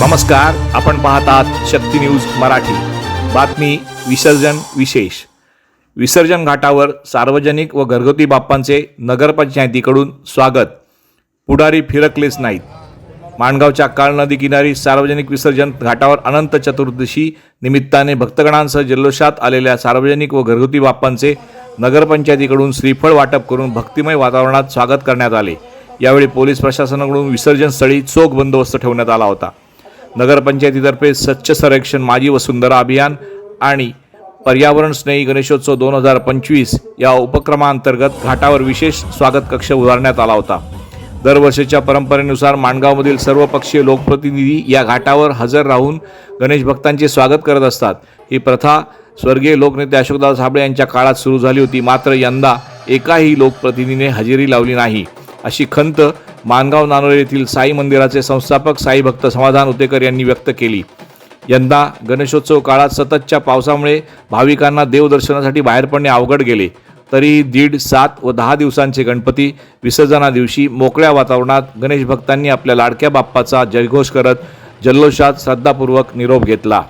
नमस्कार आपण पाहतात शक्ती न्यूज मराठी. बातमी विसर्जन विशेष. विसर्जन घाटावर सार्वजनिक व घरगुती बाप्पांचे नगरपंचायतीकडून स्वागत. पुढारी फिरकलेच नाहीत. माणगावच्या काळ नदी किनारी सार्वजनिक विसर्जन घाटावर अनंत चतुर्दशी निमित्ताने भक्तगणांसह जल्लोषात आलेल्या सार्वजनिक व घरगुती बाप्पांचे नगरपंचायतीकडून श्रीफळ वाटप करून भक्तिमय वातावरणात स्वागत करण्यात आले. यावेळी पोलीस प्रशासनाकडून विसर्जन स्थळी चोख बंदोबस्त ठेवण्यात आला होता. नगरपंचायतीतर्फे स्वच्छ सर्वेक्षण माझी वसुंधरा अभियान आणि पर्यावरण स्नेही गणेशोत्सव दोन हजार पंचवीस या उपक्रमाअंतर्गत घाटावर विशेष स्वागत कक्ष उभारण्यात आला होता. दरवर्षीच्या परंपरेनुसार माणगावमधील सर्व पक्षीय लोकप्रतिनिधी या घाटावर हजर राहून गणेश भक्तांचे स्वागत करत असतात. ही प्रथा स्वर्गीय लोकनेते अशोकदास साबळे यांच्या काळात सुरू झाली होती. मात्र यंदा एकाही लोकप्रतिनिधीने हजेरी लावली नाही. अशी खंत मानगाव नानोळे येथील साई मंदिराचे संस्थापक साई भक्त समाधान उतेकर यांनी व्यक्त केली. यंदा गणेशोत्सव काळात सततच्या पावसामुळे भाविकांना देवदर्शनासाठी बाहेर पडणे अवघड गेले. तरीही दीड सात व दहा दिवसांचे गणपती विसर्जना दिवशी मोकळ्या वातावरणात गणेश भक्तांनी आपल्या लाडक्या बाप्पाचा जयघोष करत जल्लोषात श्रद्धापूर्वक निरोप घेतला.